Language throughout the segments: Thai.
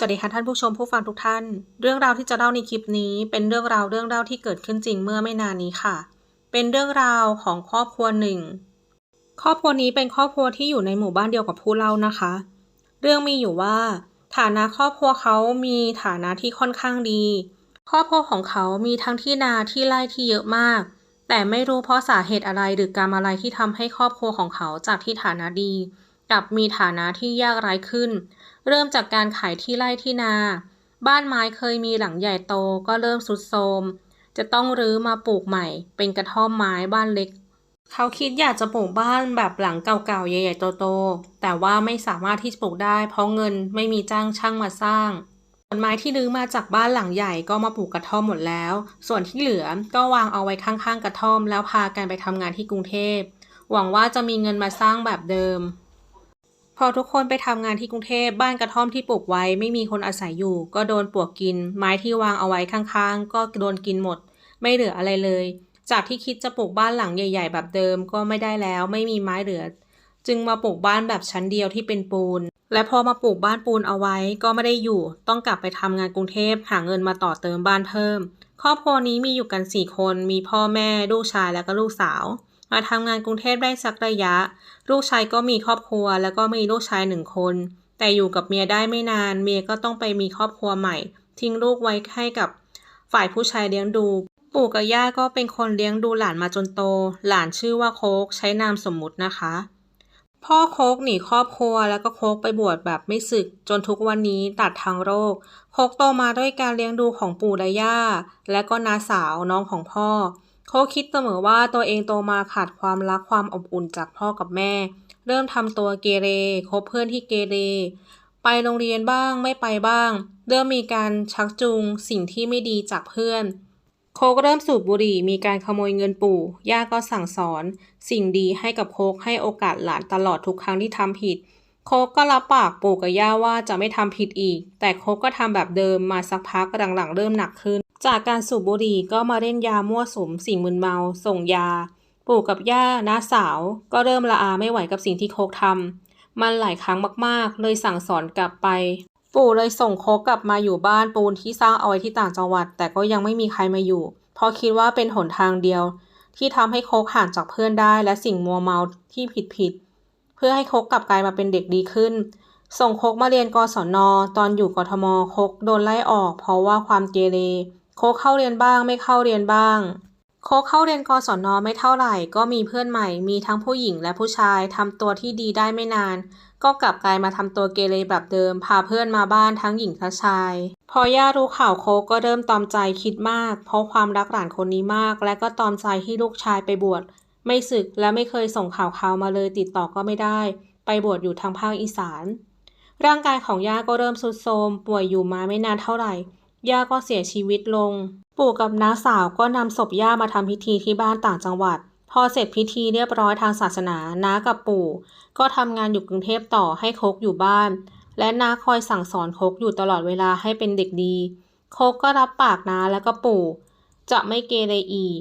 สวัสดีค่ะท่านผู้ชมผู้ฟังทุกท่าน เรื่องราวที่จะเล่าในคลิปนี้ เป็นเรื่องราวเรื่องเล่าที่เกิดขึ้นจริงเมื่อไม่นานนี้ค่ะ เป็นเรื่องราวของครอบครัวหนึ่ง ครอบครัวนี้เป็นครอบครัวที่อยู่ในหมู่บ้านเดียวกับผู้เล่านะคะ เรื่องมีอยู่ว่า ฐานะครอบครัวเขามีฐานะที่ค่อนข้างดี ครอบครัวของเขามีทั้งที่นาที่ไร่ที่เยอะมาก แต่ไม่รู้เพราะสาเหตุอะไรหรือกรรมอะไรที่ทำให้ครอบครัวของเขาจากที่ฐานะดี กลับมีฐานะที่ยากไร้ขึ้น เริ่มจากการขายที่ไร่ที่นา บ้านไม้เคยมีหลังใหญ่โตก็เริ่มสุดโทมจะต้องรื้อมาปลูกใหม่ เป็นกระท่อมไม้บ้านเล็ก เขาคิดอยากจะปลูกบ้านแบบหลังเก่าๆใหญ่ๆโตๆแต่ว่าไม่สามารถที่จะปลูกได้ เพราะเงินไม่มีจ้างช่างมาสร้างผลไม้ที่รื้อมาจากบ้านหลังใหญ่ก็มาปลูกกระท่อมหมดแล้ว ส่วนที่เหลือก็วางเอาไว้ข้างๆกระท่อม แล้วพากันไปทำงานที่กรุงเทพ หวังว่าจะมีเงินมาสร้างแบบเดิม พอทุกคนไปทำงานที่กรุงเทพบ้านกระท่อมที่ปลูกไว้ไม่มีคนอาศัยอยู่ ก็โดนปลวกกิน ไม้ที่วางเอาไว้ข้างๆ ก็โดนกินหมด ไม่เหลืออะไรเลย จากที่คิดจะปลูกบ้านหลังใหญ่ ๆ แบบเดิมก็ไม่ได้แล้วไม่มีไม้เหลือ จึงมาปลูกบ้านแบบชั้นเดียวที่เป็นปูน และพอมาปลูกบ้านปูนเอาไว้ก็ไม่ได้อยู่ ต้องกลับไปทำงานกรุงเทพหาเงินมาต่อเติมบ้านเพิ่ม ครอบครัวนี้มีอยู่กันสี่คนมีพ่อแม่ลูกชายแล้วก็ลูกสาว มาทำงานกรุงเทพได้สักระยะ ลูกชายก็มีครอบครัว แล้วก็มีลูกชายหนึ่งคน แต่อยู่กับเมียได้ไม่นาน เมียก็ต้องไปมีครอบครัวใหม่ ทิ้งลูกไว้ให้กับฝ่ายผู้ชายเลี้ยงดู ปู่กับย่าก็เป็นคนเลี้ยงดูหลานมาจนโต หลานชื่อว่าโคกใช้นามสมมุตินะคะ พ่อโคกหนีครอบครัวแล้วก็โคกไปบวชแบบไม่สึก จนทุกวันนี้ตัดทางโรค โคกโตมาด้วยการเลี้ยงดูของปู่และย่า และก็น้าสาวน้องของพ่อ โคกคิดเสมอว่าตัวเองโตมาขาดความรักความอบอุ่นจากพ่อกับแม่ เริ่มทำตัวเกเรคบเพื่อนที่เกเร ไปโรงเรียนบ้างไม่ไปบ้าง เริ่มมีการชักจูงสิ่งที่ไม่ดีจากเพื่อนโคกเริ่มสูบบุหรี่มีการขโมยเงินปู่ ย่าก็สั่งสอน สิ่งดีให้กับโคกให้โอกาสหลานตลอดทุกครั้งที่ทำผิด โคกก็รับปากปู่กับย่าว่าจะไม่ทำผิดอีก แต่โคกก็ทำแบบเดิมมาสักพักหลังๆเริ่มหนักขึ้น จากการสูบบุหรี่ก็มาเล่นยามั่วสุมสิ่งมึนเมา ส่งยา ปู่กับย่าน้าสาว ก็เริ่มละอาไม่ไหวกับสิ่งที่โคกทำมันหลายครั้งมากๆ เลยสั่งสอนกลับไป ปู่เลยส่งโคกกลับมาอยู่บ้านปูนที่สร้างเอาไว้ที่ต่างจังหวัด แต่ก็ยังไม่มีใครมาอยู่ เพราะคิดว่าเป็นหนทางเดียว ที่ทำให้โคกห่างจากเพื่อนได้ และสิ่งมัวเมาที่ผิดผิดๆเพื่อให้โคกกลับกลายมาเป็นเด็กดีขึ้นส่งโคกมาเรียนกศนตอนอยู่กทมโคกโดนไล่ออก เพราะว่าความเกเร โคเข้าเรียนบ้างไม่เข้าเรียนบ้าง โคเข้าเรียนกศนไม่เท่าไหร่ ก็มีเพื่อนใหม่ มีทั้งผู้หญิงและผู้ชายทำตัวที่ดีได้ไม่นาน ก็กลับกลายมาทำตัวเกเรแบบเดิม พาเพื่อนมาบ้านทั้งหญิงทั้งชาย พอย่ารู้ข่าวโคก็เริ่มตอมใจคิดมาก เพราะความรักหลานคนนี้มาก และก็ตอมใจที่ลูกชายไปบวช ไม่สึกและไม่เคยส่งข่าวข่าวมาเลยติดต่อก็ไม่ได้ ไปบวชอยู่ทางภาคอีสานร่างกายของย่าก็เริ่มทรุดโทรมป่วยอยู่มาไม่นานเท่าไหร่ ย่าก็เสียชีวิตลง ปู่กับน้าสาวก็นำศพย่ามาทำพิธีที่บ้านต่างจังหวัด พอเสร็จพิธีเรียบร้อยทางศาสนาน้ากับปู่ ก็ทำงานอยู่กรุงเทพต่อให้โคกอยู่บ้าน และน้าคอยสั่งสอนโคกอยู่ตลอดเวลาให้เป็นเด็กดี โคกก็รับปากน้าและก็ปู่ จะไม่เกเรอีก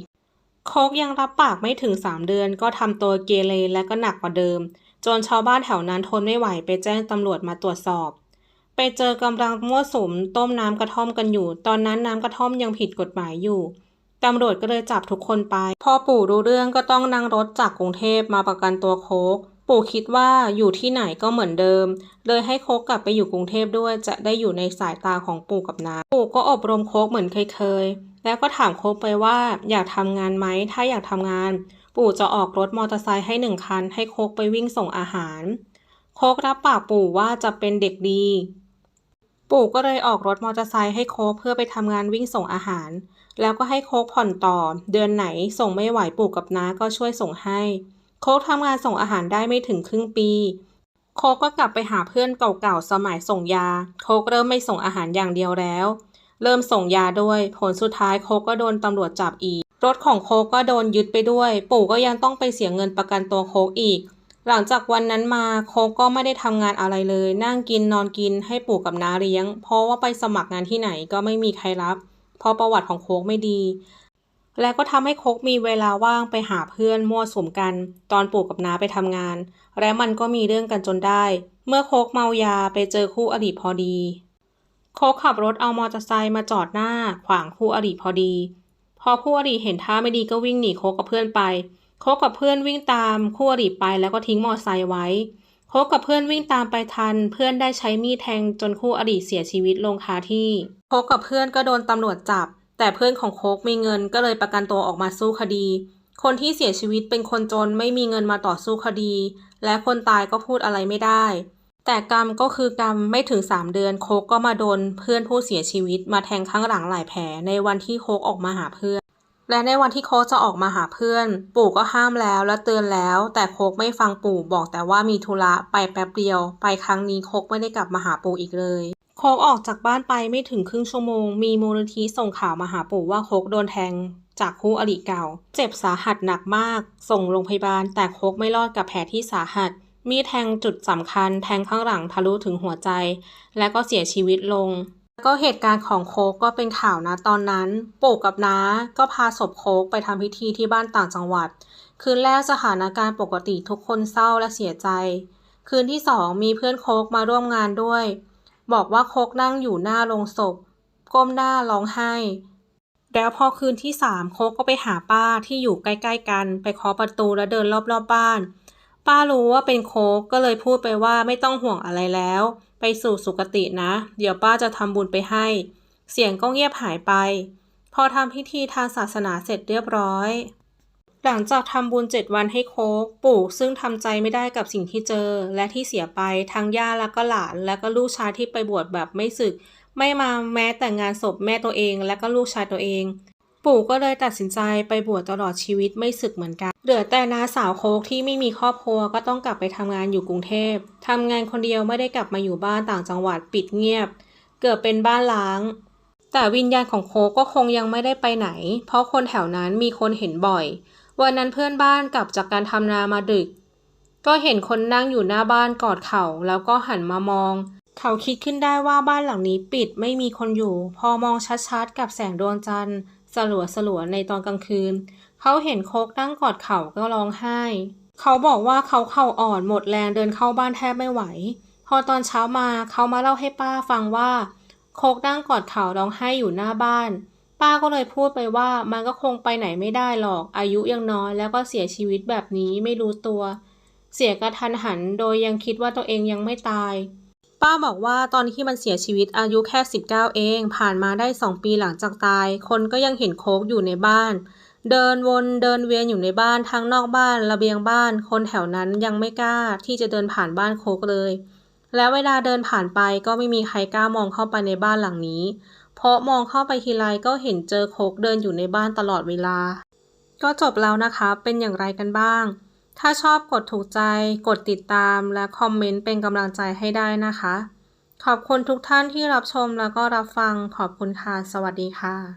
โคกยังรับปากไม่ถึง3เดือน ก็ทำตัวเกเรและก็หนักกว่าเดิม จนชาวบ้านแถวนั้นทนไม่ไหวไปแจ้งตำรวจมาตรวจสอบ ไปเจอกำลังมั่วสุมต้มน้ำกระท่อมกันอยู่ ตอนนั้นน้ำกระท่อมยังผิดกฎหมายอยู่ตำรวจก็เลยจับทุกคนไปพอปู่รู้เรื่องก็ต้องนั่งรถจากกรุงเทพมาประกันตัวโคก ปู่คิดว่าอยู่ที่ไหนก็เหมือนเดิม เลยให้โคกกลับไปอยู่กรุงเทพด้วยจะได้อยู่ในสายตาของปู่กับน้า ปู่ก็อบรมโคกเหมือนเคยๆ แล้วก็ถามโคกไปว่าอยากทำงานไหม ถ้าอยากทำงาน ปู่จะออกรถมอเตอร์ไซค์ให้หนึ่งคัน ให้โคกไปวิ่งส่งอาหาร โคกรับปากปู่ว่าจะเป็นเด็กดี ปู่ก็เลยออกรถมอเตอร์ไซค์ให้โคกเพื่อไปทำงานวิ่งส่งอาหาร แล้วก็ให้โคกผ่อนต่อ เดือนไหนส่งไม่ไหวปู่กับน้าก็ช่วยส่งให้ โคกทำงานส่งอาหารได้ไม่ถึงครึ่งปี โคกก็กลับไปหาเพื่อนเก่าๆสมัยส่งยา โคกเริ่มไม่ส่งอาหารอย่างเดียวแล้ว เริ่มส่งยาด้วย ผลสุดท้ายโคกก็โดนตำรวจจับอีก รถของโคกก็โดนยึดไปด้วย ปู่ก็ยังต้องไปเสียเงินประกันตัวโคกอีก หลังจากวันนั้นมาโคก็ไม่ได้ทำงานอะไรเลย นั่งกินนอนกินให้ปู่กับน้าเลี้ยง เพราะว่าไปสมัครงานที่ไหนก็ไม่มีใครรับ เพราะประวัติของโคกไม่ดี และก็ทำให้โคกมีเวลาว่างไปหาเพื่อนมั่วสุมกัน ตอนปู่กับน้าไปทำงาน และมันก็มีเรื่องกันจนได้ เมื่อโคกเมายาไปเจอคู่อดีตพอดี โคกขับรถเอามอเตอร์ไซค์มาจอดหน้า ขวางคู่อริพอดี พอคู่อริเห็นท่าไม่ดีก็วิ่งหนีโคกกับเพื่อนไป โคกกับเพื่อนวิ่งตามคู่อริไปแล้วก็ทิ้งมอเตอร์ไซค์ไว้โคกกับเพื่อนวิ่งตามไปทัน เพื่อนได้ใช้มีดแทงจนคู่อริเสียชีวิตลงคาที่โคกกับเพื่อนก็โดนตำรวจจับ แต่เพื่อนของโคกมีเงินก็เลยประกันตัวออกมาสู้คดี คนที่เสียชีวิตเป็นคนจนไม่มีเงินมาต่อสู้คดี และคนตายก็พูดอะไรไม่ได้ แต่กรรมก็คือกรรมไม่ถึง 3 เดือนโคกก็มาโดนเพื่อนผู้เสียชีวิตมาแทงข้างหลังหลายแผลในวันที่โคกออกมาหาเพื่อน และในวันที่โคกจะออกมาหาเพื่อน ปู่ก็ห้ามแล้วและเตือนแล้ว แต่โคกไม่ฟังปู่บอกแต่ว่ามีธุระไปแป๊บเดียว ไปครั้งนี้โคกไม่ได้กลับมาหาปู่อีกเลยโคกออกจากบ้านไปไม่ถึงครึ่งชั่วโมง มีมูลนิธิส่งข่าวมาหาปู่ว่าโคกโดนแทงจากคู่อริเก่า เจ็บสาหัสหนักมาก ส่งโรงพยาบาล แต่โคกไม่รอดกับแผลที่สาหัส มีแทงจุดสำคัญ แทงข้างหลังทะลุถึงหัวใจ และก็เสียชีวิตลง ก็เหตุการณ์ของโคกก็เป็นข่าวนะตอนนั้น ปู่กับน้าก็พาศพโคกไปทำพิธีที่บ้านต่างจังหวัด คืนแรกสถานการณ์ปกติทุกคนเศร้าและเสียใจ คืนที่สองมีเพื่อนโคกมาร่วมงานด้วย บอกว่าโคกนั่งอยู่หน้าโรงศพ ก้มหน้าร้องไห้ แล้วพอคืนที่สามโคกก็ไปหาป้าที่อยู่ใกล้ ๆ กัน ไปเคาะประตูแล้วเดินรอบๆบบ้าน ป้ารู้ว่าเป็นโคกก็เลยพูดไปว่าไม่ต้องห่วงอะไรแล้ว ไปสู่สุคตินะ เดี๋ยวป้าจะทำบุญไปให้ เสียงก็เงียบหายไป พอทำพิธีทางศาสนาเสร็จเรียบร้อย หลังจากทำบุญเจ็ดวันให้โคกปู่ซึ่งทำใจไม่ได้กับสิ่งที่เจอ และที่เสียไปทั้งย่าและก็หลาน และก็ลูกชายที่ไปบวชแบบไม่สึก ไม่มาแม้แต่งานศพแม่ตัวเอง และก็ลูกชายตัวเอง ปู่ก็เลยตัดสินใจไปบวชตลอดชีวิตไม่สึกเหมือนกัน เหลือแต่นาสาวโคกที่ไม่มีครอบครัวก็ต้องกลับไปทำงานอยู่กรุงเทพทำงานคนเดียวไม่ได้กลับมาอยู่บ้านต่างจังหวัดปิดเงียบ เกือบเป็นบ้านล้าง แต่วิญญาณของโคกก็คงยังไม่ได้ไปไหน เพราะคนแถวนั้นมีคนเห็นบ่อย วันนั้นเพื่อนบ้านกลับจากการทำนามาดึก ก็เห็นคนนั่งอยู่หน้าบ้านกอดเข่าแล้วก็หันมามองเขาคิดขึ้นได้ว่าบ้านหลังนี้ปิดไม่มีคนอยู่ พอมองชัดๆ กับแสงดวงจันทร์สลัวสลัวๆในตอนกลางคืน เขาเห็นโคกนั่งกอดเข่าก็ร้องไห้ เขาบอกว่าเขาเข่าอ่อนหมดแรงเดินเข้าบ้านแทบไม่ไหว พอตอนเช้ามาเขามาเล่าให้ป้าฟังว่า โคกนั่งกอดเข่าร้องไห้อยู่หน้าบ้าน ป้าก็เลยพูดไปว่ามันก็คงไปไหนไม่ได้หรอก อายุยังน้อยแล้วก็เสียชีวิตแบบนี้ไม่รู้ตัว เสียกระทันหันโดยยังคิดว่าตัวเองยังไม่ตายป้าบอกว่าตอนที่มันเสียชีวิตอายุแค่ 19 เอง ผ่านมาได้ 2 ปีหลังจากตาย คนก็ยังเห็นโคกอยู่ในบ้าน เดินวนเดินเวียนอยู่ในบ้านทั้งนอกบ้านระเบียงบ้าน คนแถวนั้นยังไม่กล้าที่จะเดินผ่านบ้านโคกเลย แล้วเวลาเดินผ่านไปก็ไม่มีใครกล้ามองเข้าไปในบ้านหลังนี้ เพราะมองเข้าไปทีไรก็เห็นเจอโคกเดินอยู่ในบ้านตลอดเวลา ก็จบแล้วนะคะ เป็นอย่างไรกันบ้าง ถ้าชอบกดถูกใจ กดติดตามและคอมเมนต์เป็นกำลังใจให้ได้นะคะ ขอบคุณทุกท่านที่รับชมแล้วก็รับฟังขอบคุณค่ะสวัสดีค่ะ